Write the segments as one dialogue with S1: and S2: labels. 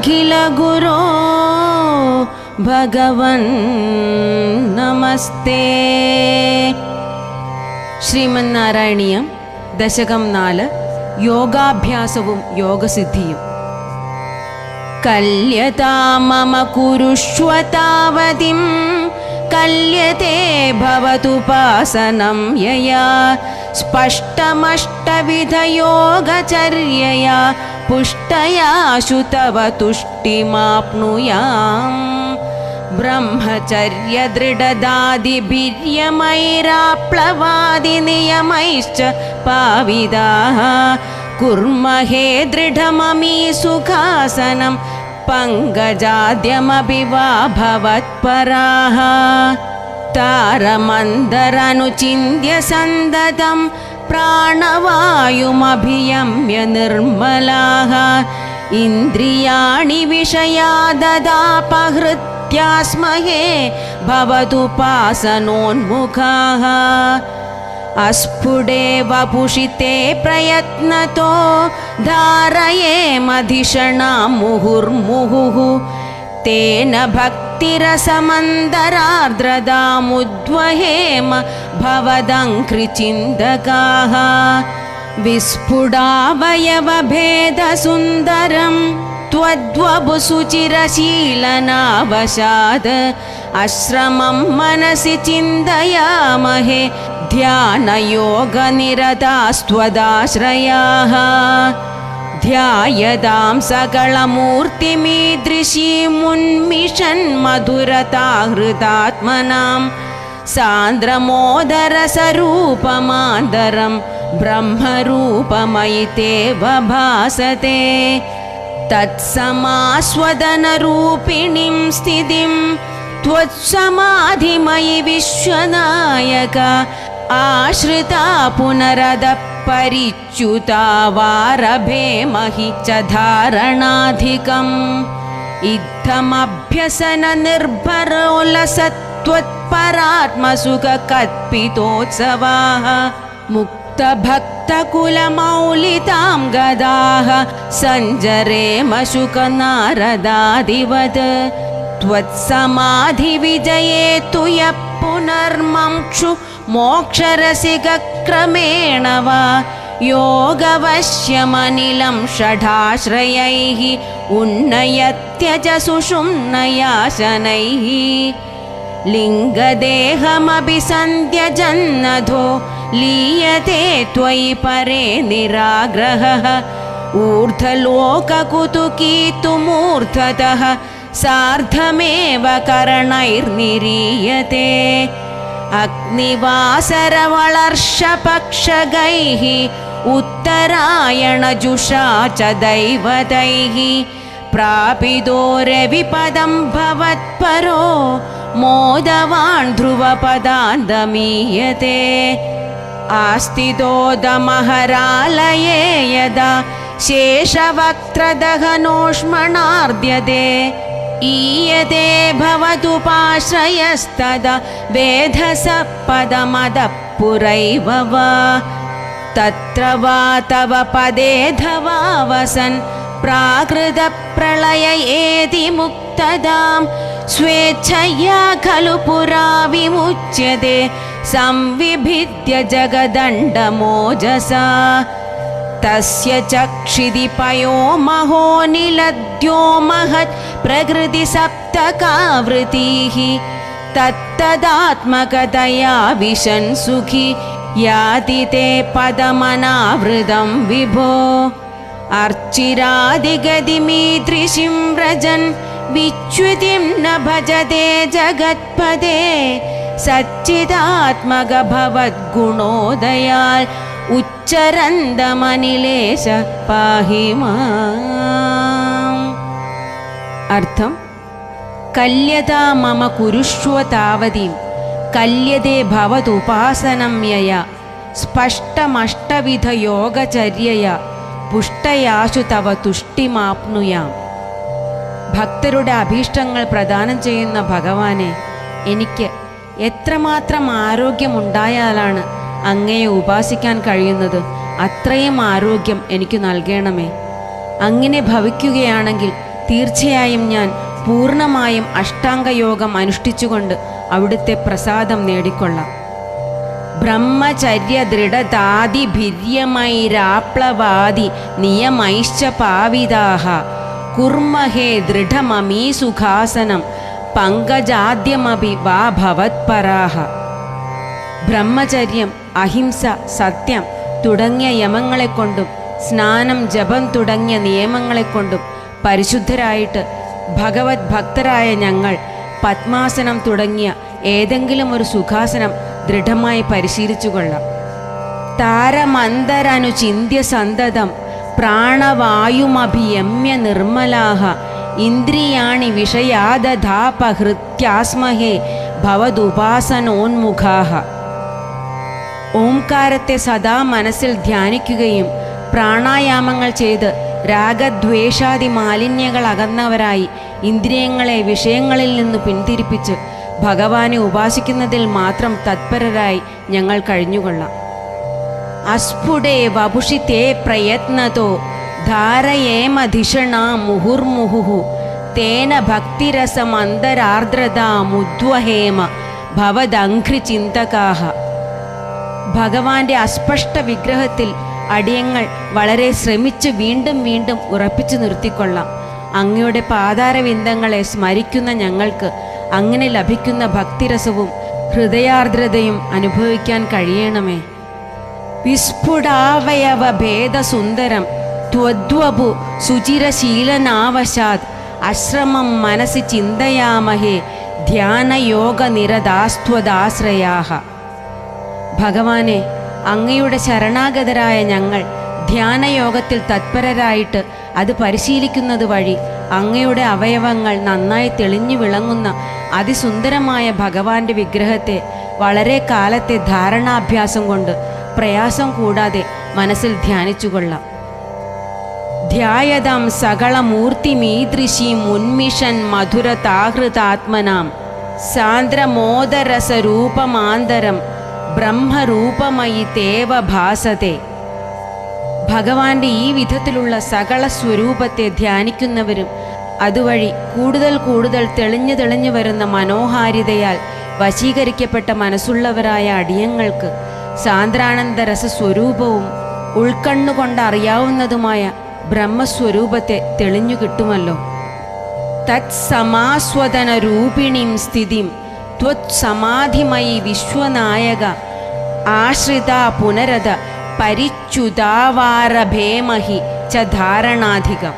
S1: അഖിലഗുരോ ഭഗവൻ നമസ്തേ ശ്രീമന്നാരായണീയം ദശകം നാല് യോഗാഭ്യാസവും യോഗസിദ്ധിയും. കല്യതാ മമ കുരുഷ്വ താവതിം കല്യത്തെ ഭവതുപാസനം യയാ സ്പഷ്ടമഷ്ടവിധയോഗചര്യയാ पुष्टयाशु तव तुष्टिमाप्नुयाम्। ब्रह्मचर्यदृढदादिवीर्यमैराप्लवादिनियमैश्च पाविदाः। कुर्महे दृढममी सुखासनं पङ्गजाद्यमपि वा भवत्पराः तारमन्दरनुचिन्त्य सन्ददम् प्राणवायुमभियम्य निर्मलाः इन्द्रियाणि विषया ददापहृत्यास्महे भवतुपासनोन्मुखाः अस्फुटे वपुषि ते प्रयत्नतो धारये मधिषणां मुहुर्मुहुः तेन भक्तिरसमन्दरार्द्रदामुद्वहेम भवदङ्घ्रिचिन्तकाः विस्फुटावयवभेदसुन्दरं त्वद्वपुसुचिरशीलनावशाद। अश्रमं मनसि चिन्तयामहे ध्यानयोगनिरतास्त्वदाश्रयाः ध्यायदां सकलमूर्तिमीदृशीमुन्मिषन्मधुरताहृदात्मनां सान्द्रमोदरसरूपमादरं ब्रह्मरूपमयि ते भासते। तत्समास्वदनरूपिणीं स्थितिं त्वत्समाधिमयि विश्वनायक आश्रिता पुनरदः परिच्युता वारभेमहि च धारणाधिकम्। इत्थमभ्यसननिर्भरोलसत्त्वत्परात्मसुखकल्पितोत्सवाः मुक्तभक्तकुलमौलितां गदाः। सञ्जरेमशुकनारदादिवत् त्वत्समाधिविजये तु यः पुनर्मंक्षु मोक्षरसिकक्रमेण वा योगवश्यमनिलं षडाश्रयैः उन्नयत्यज सुषुम्नयाशनैः लिङ्गदेहमपि सन्त्यजन्नधो लीयते त्वयि परे निराग्रहः ऊर्ध्वलोककुतुकीतुमूर्धतः सार्धमेव करणैर्निरीयते अग्निवासरवलर्षपक्षगैः उत्तरायणजुषा च दैवतैः प्रापितो रविपदं भवत्परो मोदवान् ध्रुवपदान्दमीयते आस्तितोदमहरालये यदा शेषवक्त्रदहनोष्मणार्द्यते ईयते भवतुपाश्रयस्तदा वेधस पदमदः पुरैव वा तत्र वा तव पदेधवा वसन् प्राकृतप्रलय एति मुक्तदां स्वेच्छया खलु पुरा विमुच्यते। संविभिद्य जगदण्डमोजसा। तस्य चक्षिदिपयो महो निलद्यो महत् प्रकृतिसप्तकावृतीः तत्तदात्मकतया विशन् सुखी याति ते पदमनावृतं विभो। अर्चिरादिगतिमीदृशिं व्रजन् विच्युतिं न भजते जगत्पदे। सच्चिदात्मकभवद्गुणोदयाल् उच्चरन्दमनिलेश पाहि मा അർത്ഥം കല്യതാ മമ കുരുഷ്വ താവതീം കല്യതേ ഭവതുപാസനം യയ സ്പഷ്ടമഷ്ടവിധ യോഗചര്യയ പുഷ്ടയാശു തവ തുഷ്ടിമാപ്നുയാം. ഭക്തരുടെ അഭീഷ്ടങ്ങൾ പ്രദാനം ചെയ്യുന്ന ഭഗവാനെ എനിക്ക് എത്രമാത്രം ആരോഗ്യമുണ്ടായാലാണ് അങ്ങയെ ഉപാസിക്കാൻ കഴിയുന്നത്? അത്രയും ആരോഗ്യം എനിക്ക് നൽകണമേ. അങ്ങനെ ഭവിക്കുകയാണെങ്കിൽ തീർച്ചയായും ഞാൻ പൂർണമായും അഷ്ടാംഗയോഗം അനുഷ്ഠിച്ചുകൊണ്ട് അവിടുത്തെ പ്രസാദം നേടിക്കൊള്ളാം. ബ്രഹ്മചര്യ ദൃഢതാതി ഭിര്യമൈരാപ്ലവാദി നിയമൈശ്ച പാവിതാഹ. കുർമ്മഹേ ദൃഢമമീ സുഖാസനം. പങ്കജാദ്യമപി വാ ഭവത്പരാഹ. ബ്രഹ്മചര്യം അഹിംസ സത്യം തുടങ്ങിയ യമങ്ങളെക്കൊണ്ടും സ്നാനം ജപം തുടങ്ങിയ നിയമങ്ങളെക്കൊണ്ടും പരിശുദ്ധരായിട്ട് ഭഗവത് ഭക്തരായ ഞങ്ങൾ പത്മാസനം തുടങ്ങിയ ഏതെങ്കിലും ഒരു സുഖാസനം ദൃഢമായി പരിശീലിച്ചു കൊള്ളാം താരമന്തരനു ചിന്യ സന്തതം പ്രാണവായുമഭിയമ്യ നിർമ്മലാഹ ഇന്ദ്രിയാണി വിഷയാദധാപഹൃത്യാസ്മഹേ ഭവതുപാസനോന്മുഖാഹ ഓംകാരത്തെ സദാ മനസ്സിൽ ധ്യാനിക്കുകയും പ്രാണായാമങ്ങൾ ചെയ്ത് രാഗദ്വേഷാദി മാലിന്യങ്ങൾ അകന്നവരായി ഇന്ദ്രിയങ്ങളെ വിഷയങ്ങളിൽ നിന്ന് പിന്തിരിപ്പിച്ച് ഭഗവാനെ ഉപാസിക്കുന്നതിൽ മാത്രം തത്പരരായി ഞങ്ങൾ കഴിഞ്ഞുകൊള്ളാം. അസ്ഫുടേ വപുഷി തേ പ്രയത്നതോ ധാരയേമധിഷണ മുഹുർമുഹു തേന ഭക്തിരസമന്തരാർദ്രതാമുദ്വഹേമ ഭവദംഘ്രിചിന്തകാഹ. ഭഗവാന്റെ അസ്പഷ്ട വിഗ്രഹത്തിൽ അടിയങ്ങൾ വളരെ ശ്രമിച്ച് വീണ്ടും വീണ്ടും ഉറപ്പിച്ചു നിർത്തിക്കൊള്ളാം. അങ്ങയുടെ പാതാരവിന്ദങ്ങളെ സ്മരിക്കുന്ന ഞങ്ങൾക്ക് അങ്ങനെ ലഭിക്കുന്ന ഭക്തിരസവും ഹൃദയാർദ്രതയും അനുഭവിക്കാൻ കഴിയണമേ. വിസ്ഫുടാവയവ ഭേദസുന്ദരം ത്വദ്വപു സുചിരശീലനാവശാത് അശ്രമം മനസ്സി ചിന്തയാമഹേ ധ്യാനയോഗ നിരദാസ്ത്വദാശ്രയാഹ ഭഗവാനെ അങ്ങയുടെ ശരണാഗതരായ ഞങ്ങൾ ധ്യാനയോഗത്തിൽ തത്പരരായിട്ട് അത് പരിശീലിക്കുന്നത് വഴി അങ്ങയുടെ അവയവങ്ങൾ നന്നായി തെളിഞ്ഞു വിളങ്ങുന്ന അതിസുന്ദരമായ ഭഗവാന്റെ വിഗ്രഹത്തെ വളരെ കാലത്തെ ധാരണാഭ്യാസം കൊണ്ട് പ്രയാസം കൂടാതെ മനസ്സിൽ ധ്യാനിച്ചുകൊള്ളാം. ധ്യായതാം സകളമൂർത്തിമീദൃശീം ഉന്മിഷൻ മധുരതാഹൃതാത്മനാം. സാന്ദ്രമോദരസരൂപമാന്തരം ബ്രഹ്മരൂപമയി തേവ ഭാസത്തെ ഭഗവാന്റെ ഈ വിധത്തിലുള്ള സകല സ്വരൂപത്തെ ധ്യാനിക്കുന്നവരും അതുവഴി കൂടുതൽ കൂടുതൽ തെളിഞ്ഞു തെളിഞ്ഞു വരുന്ന മനോഹാരിതയാൽ വശീകരിക്കപ്പെട്ട മനസ്സുള്ളവരായ അടിയങ്ങൾക്ക് സാന്ദ്രാനന്ദരസ സ്വരൂപവും ഉൾക്കണ്ണുകൊണ്ട് അറിയാവുന്നതുമായ ബ്രഹ്മസ്വരൂപത്തെ തെളിഞ്ഞു കിട്ടുമല്ലോ. തത്സമാസ്വദന രൂപിണീം സ്ഥിതിം. സമാധിമയി വിശ്വനായക ആശ്രിത പുനരത പരിച്യുതാവാരഭേമഹി ച ധാരണാധികം.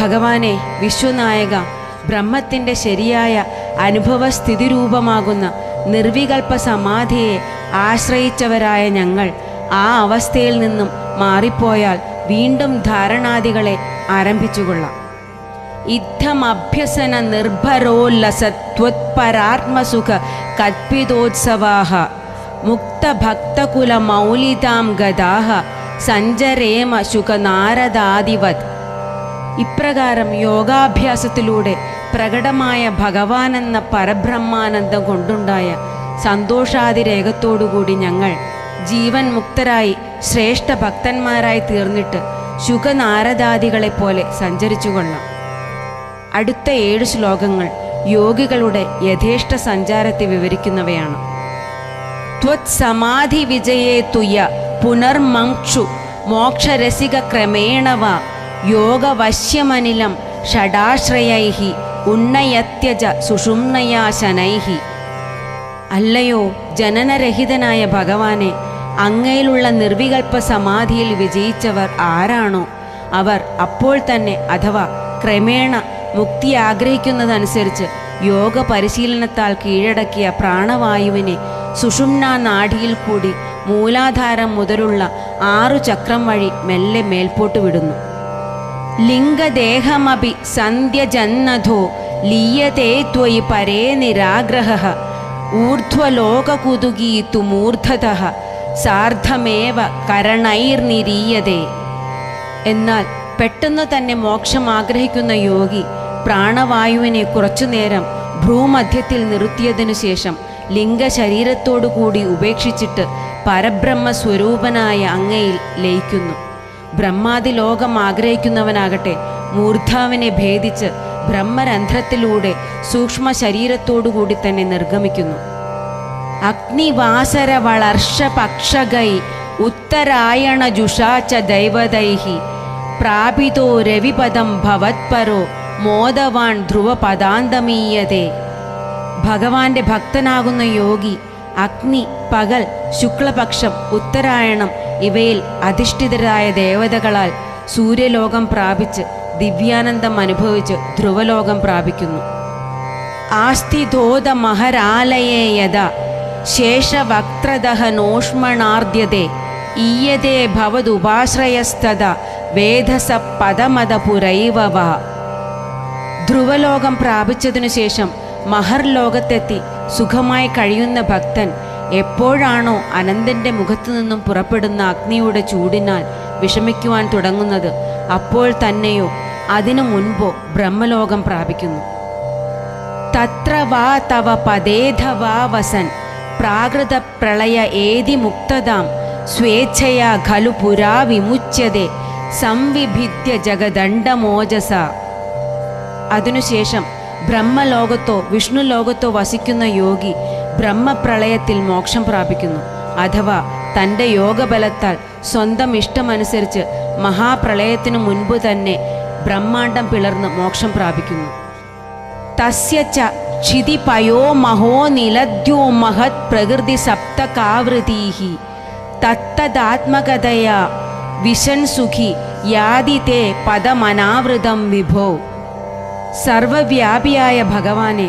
S1: ഭഗവാനെ വിശ്വനായക ബ്രഹ്മത്തിന്റെ ശരിയായ അനുഭവ സ്ഥിതി രൂപമാകുന്ന നിർവികൽപ്പ സമാധിയെ ആശ്രയിച്ചവരായ ഞങ്ങൾ ആ അവസ്ഥയിൽ നിന്നും മാറിപ്പോയാൽ വീണ്ടും ധാരണാദികളെ ആരംഭിച്ചുകൊള്ളാം. ഇത്തമഭ്യസന നിർഭരോല്ലസത്വത്പരാത്മസുഖ കൽപ്പിതോത്സവാഹ. മുക്തഭക്തകുലമൗലിതാം ഗതാഹ സഞ്ചരേമ ശുഖനാരദാദിവത്. ഇപ്രകാരം യോഗാഭ്യാസത്തിലൂടെ പ്രകടമായ ഭഗവാനെന്ന പരബ്രഹ്മാനന്ദം കൊണ്ടുണ്ടായ സന്തോഷാതിരേകത്തോടുകൂടി ഞങ്ങൾ ജീവൻ മുക്തരായി ശ്രേഷ്ഠ ഭക്തന്മാരായി തീർന്നിട്ട് ശുഖനാരദാദികളെപ്പോലെ സഞ്ചരിച്ചു കൊള്ളാം അടുത്ത ഏഴ് ശ്ലോകങ്ങൾ യോഗികളുടെ യഥേഷ്ട സഞ്ചാരത്തെ വിവരിക്കുന്നവയാണ്. സമാധി വിജയേ തുയ പുനർമംക്ഷു മോക്ഷരസിക ക്രമേണവ യോഗവശ്യമനിലം ഷഡാശ്രയൈഹി ഉന്നയത്യജ സുഷുമ്നയാശനൈഹി. അല്ലയോ ജനനരഹിതനായ ഭഗവാനെ അങ്ങയിലുള്ള നിർവികൽപ്പ സമാധിയിൽ വിജയിച്ചവർ ആരാണോ? അവർ അപ്പോൾ തന്നെ അഥവാ ക്രമേണ മുക്തി ആഗ്രഹിക്കുന്നതനുസരിച്ച് യോഗ പരിശീലനത്താൽ കീഴടക്കിയ പ്രാണവായുവിനെ സുഷുമ്ന നാഡിയിൽ കൂടി മൂലാധാരം മുതലുള്ള ആറു ചക്രം വഴി മെല്ലെ മേൽപോട്ട് വിടുന്നു. ലിംഗദേഹമപി സന്ധ്യജന്നധോ ലീയതേ ത്വയി പരേ നിരാഗ്രഹ. ഊർധ്വലോകകുതുകീത്തു മൂർധത. സാർദ്ധമേവ കരണൈർനിരീയതേ. എന്നാൽ പെട്ടെന്ന് തന്നെ മോക്ഷം ആഗ്രഹിക്കുന്ന യോഗി പ്രാണവായുവിനെ കുറച്ചുനേരം ഭ്രൂമധ്യത്തിൽ നിർത്തിയതിനു ശേഷം ലിംഗശരീരത്തോടുകൂടി ഉപേക്ഷിച്ചിട്ട് പരബ്രഹ്മ സ്വരൂപനായ അങ്ങയിൽ ലയിക്കുന്നു. ബ്രഹ്മാതി ലോകം ആഗ്രഹിക്കുന്നവനാകട്ടെ മൂർധാവിനെ ഭേദിച്ച് ബ്രഹ്മരന്ധ്രത്തിലൂടെ സൂക്ഷ്മ ശരീരത്തോടുകൂടി തന്നെ നിർഗമിക്കുന്നു. അഗ്നിവാസര വളർഷ പക്ഷകൈ ഉത്തരായണ ജുഷാച്ച ദൈവതൈഹി പ്രാപിതോ രവിപദം ഭവത്പരോ മോദവാൻ ധ്രുവപദാന്തമീയതേ. ഭഗവാന്റെ ഭക്തനാകുന്ന യോഗി അഗ്നി പകൽ ശുക്ലപക്ഷം ഉത്തരായണം ഇവയിൽ അധിഷ്ഠിതരായ ദേവതകളാൽ സൂര്യലോകം പ്രാപിച്ച് ദിവ്യാനന്ദം അനുഭവിച്ച് ധ്രുവലോകം പ്രാപിക്കുന്നു. ആസ്തിധോത മഹരാലയേ യഥ. ശേഷവക്ത്രദഹനോഷ്മണാർദ്യതേ ഈയതേ ഭവതുപാശ്രയസ്തത വേദസ പദമതപുരൈവ വാ. ധ്രുവലോകം പ്രാപിച്ചതിനു ശേഷം മഹർ ലോകത്തെത്തി സുഖമായി കഴിയുന്ന ഭക്തൻ എപ്പോഴാണോ അനന്തന്റെ മുഖത്തു നിന്നും പുറപ്പെടുന്ന അഗ്നിയുടെ ചൂടിനാൽ വിഷമിക്കുവാൻ തുടങ്ങുന്നത് അപ്പോൾ തന്നെയോ അതിനു മുൻപോ ബ്രഹ്മലോകം പ്രാപിക്കുന്നു. തത്ര വാ തവ പദേധവാ വസൻ പ്രാകൃത പ്രളയ ഏതി മുക്തതാം സ്വേച്ഛയാ ഖലു പുരാ വിമുച്യതേ സംവിഭിദ്യ ജഗദണ്ഡമോജസ. അതിനുശേഷം ബ്രഹ്മലോകത്തോ വിഷ്ണു ലോകത്തോ വസിക്കുന്ന യോഗി ബ്രഹ്മപ്രളയത്തിൽ മോക്ഷം പ്രാപിക്കുന്നു. അഥവാ തന്റെ യോഗബലത്താൽ സ്വന്തം ഇഷ്ടമനുസരിച്ച് മഹാപ്രളയത്തിനു മുൻപ് തന്നെ ബ്രഹ്മാണ്ടം പിളർന്ന് മോക്ഷം പ്രാപിക്കുന്നു. തസ്യച്ച ക്ഷിതിപയോ മഹോ നിലദ്യോ മഹത് പ്രകൃതി സപ്തകാവൃതീഹി തത്തദാത്മകതയാ വിഷൻ സുഖി യാതി തേ പദമനാവൃതം വിഭോ. സർവവ്യാപിയായ ഭഗവാനെ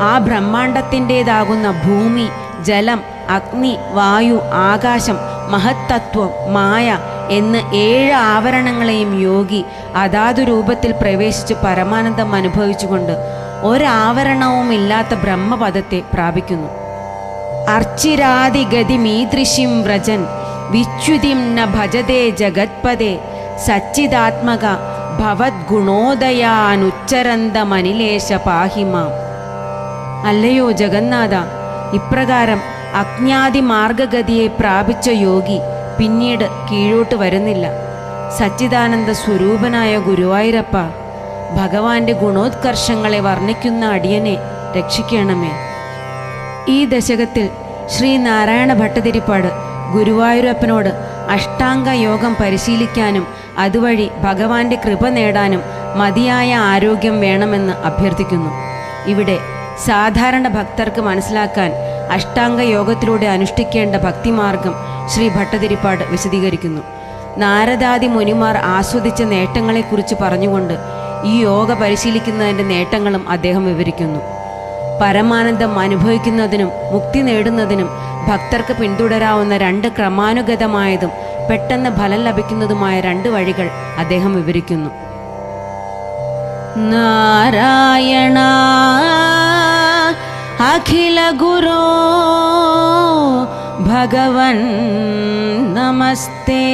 S1: ആ ബ്രഹ്മാണ്ടത്തിന്റെതാകുന്ന ഭൂമി ജലം അഗ്നി വായു ആകാശം മഹത്തത്വം മായ എന്ന് ഏഴ് ആവരണങ്ങളെയും യോഗി അതാതു രൂപത്തിൽ പ്രവേശിച്ച് പരമാനന്ദം അനുഭവിച്ചുകൊണ്ട് ഒരാവരണവും ഇല്ലാത്ത ബ്രഹ്മപദത്തെ പ്രാപിക്കുന്നു. അർച്ചിരാദിഗതി മീദൃശിം വ്രജൻ വിച്യുതിം ന ഭജതേ ജഗത്പദേ സച്ചിദാത്മക ഭവദ്ഗുണോദയാനുച്ചരന്തമനിലേശ പാഹിമാം അല്ലയോ ജഗന്നാഥ ഇപ്രകാരം അജ്ഞാതി മാർഗഗതിയെ പ്രാപിച്ച യോഗി പിന്നീട് കീഴോട്ട് വരുന്നില്ല. സച്ചിദാനന്ദ സ്വരൂപനായ ഗുരുവായൂരപ്പ ഭഗവാന്റെ ഗുണോത്കർഷങ്ങളെ വർണിക്കുന്ന അടിയനെ രക്ഷിക്കണമേ. ഈ ദശകത്തിൽ ശ്രീനാരായണ ഭട്ടതിരിപ്പാട് ഗുരുവായൂരപ്പനോട് അഷ്ടാംഗ യോഗം പരിശീലിക്കാനും അതുവഴി ഭഗവാന്റെ കൃപ നേടാനും മതിയായ ആരോഗ്യം വേണമെന്ന് അഭ്യർത്ഥിക്കുന്നു. ഇവിടെ സാധാരണ ഭക്തർക്ക് മനസ്സിലാക്കാൻ അഷ്ടാംഗ യോഗത്തിലൂടെ അനുഷ്ഠിക്കേണ്ട ഭക്തിമാർഗം ശ്രീ ഭട്ടതിരിപ്പാട് വിശദീകരിക്കുന്നു. നാരദാദി മുനിമാർ ആസ്വദിച്ച നേട്ടങ്ങളെക്കുറിച്ച് പറഞ്ഞുകൊണ്ട് ഈ യോഗ പരിശീലിക്കുന്നതിന്റെ നേട്ടങ്ങളും അദ്ദേഹം വിവരിക്കുന്നു. പരമാനന്ദം അനുഭവിക്കുന്നതിനും മുക്തി നേടുന്നതിനും ഭക്തർക്ക് പിന്തുടരാവുന്ന രണ്ട് ക്രമാനുഗതമായതും പെട്ടെന്ന് ഫലം ലഭിക്കുന്നതുമായ രണ്ട് വഴികൾ അദ്ദേഹം വിവരിക്കുന്നു. നാരായണ അഖില ഗുരോ ഭഗവൻ നമസ്തേ.